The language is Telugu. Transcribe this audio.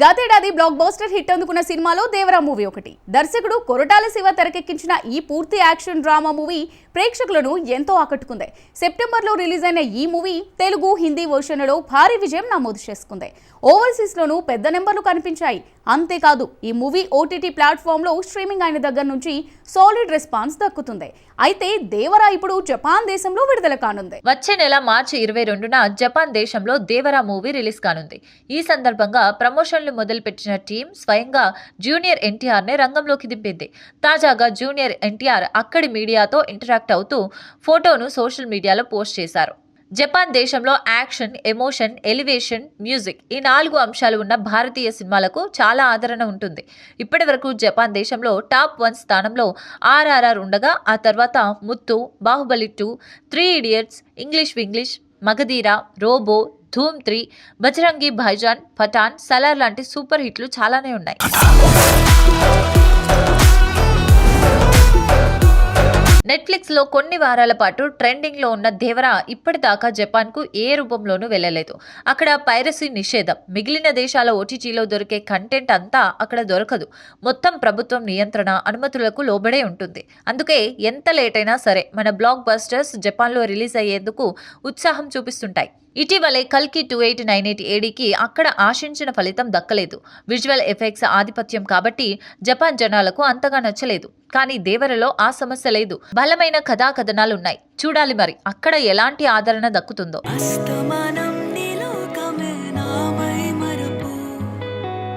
గతేడాది బ్లాక్ బస్టర్ హిట్ అందుకున్న సినిమాలో దేవరా మూవీ ఒకటి. దర్శకుడు కొరటాల శివ తెరకెక్కించిన ఈ పూర్తి యాక్షన్ డ్రామా మూవీ ప్రేక్షకులను ఎంతో ఆకట్టుకుంది. సెప్టెంబర్లో రిలీజ్ అయిన ఈ మూవీ తెలుగు హిందీ వర్షన్లలో భారీ విజయం నమోదు చేసుకుంది. ఓవర్సీస్లోనూ పెద్ద నెంబర్లు కనిపించాయి. అంతేకాదు ఈ మూవీ ఓటీటీ ప్లాట్ఫామ్లో స్ట్రీమింగ్ అయిన దగ్గర నుంచి సాలిడ్ రెస్పాన్స్ దక్కుతుంది. అయితే దేవరా ఇప్పుడు జపాన్ దేశంలో విడుదల కానుంది. వచ్చే నెల మార్చి ఇరవై రెండున జపాన్ దేశంలో దేవరా మూవీ రిలీజ్ కానుంది. ఈ సందర్భంగా ప్రమోషన్లు మొదలుపెట్టిన టీం స్వయంగా జూనియర్ ఎన్టీఆర్ని రంగంలోకి దింపింది. తాజాగా జూనియర్ ఎన్టీఆర్ అక్కడి మీడియాతో ఇంటరాక్ట్ అవుతూ ఫోటోను సోషల్ మీడియాలో పోస్ట్ చేశారు. జపాన్ దేశంలో యాక్షన్ ఎమోషన్ ఎలివేషన్ మ్యూజిక్ ఈ నాలుగు అంశాలు ఉన్న భారతీయ సినిమాలకు చాలా ఆదరణ ఉంటుంది. ఇప్పటి వరకు జపాన్ దేశంలో టాప్ వన్ స్థానంలో ఆర్ఆర్ఆర్ ఉండగా ఆ తర్వాత Muthu Baahubali two three idiots English Vinglish Magadheera Robo Dhoom three Bajrangi Bhaijaan Pathaan Salaar లాంటి సూపర్ హిట్లు చాలానే ఉన్నాయి. లో కొన్ని వారాల పాటు ట్రెండింగ్లో ఉన్న దేవరా ఇప్పటిదాకా జపాన్కు ఏ రూపంలోనూ వెళ్ళలేదు. అక్కడ పైరసీ నిషేధం. మిగిలిన దేశాల ఓటీటీలో దొరికే కంటెంట్ అంతా అక్కడ దొరకదు. మొత్తం ప్రభుత్వం నియంత్రణ అనుమతులకు లోబడే ఉంటుంది. అందుకే ఎంత లేటైనా సరే మన బ్లాక్ బస్టర్స్ జపాన్లో రిలీజ్ అయ్యేందుకు ఉత్సాహం చూపిస్తుంటాయి. ఇటీవలే కల్కి టూ ఎయిట్ నైన్ ఎయిట్ ఏడీకి అక్కడ ఆశించిన ఫలితం దక్కలేదు. విజువల్ ఎఫెక్ట్స్ ఆధిపత్యం కాబట్టి జపాన్ జనాలకు అంతగా నచ్చలేదు. కానీ దేవరలో ఆ సమస్య లేదు. బలమైన కథాకథనాలున్నాయి. చూడాలి మరి అక్కడ ఎలాంటి ఆదరణ దక్కుతుందో.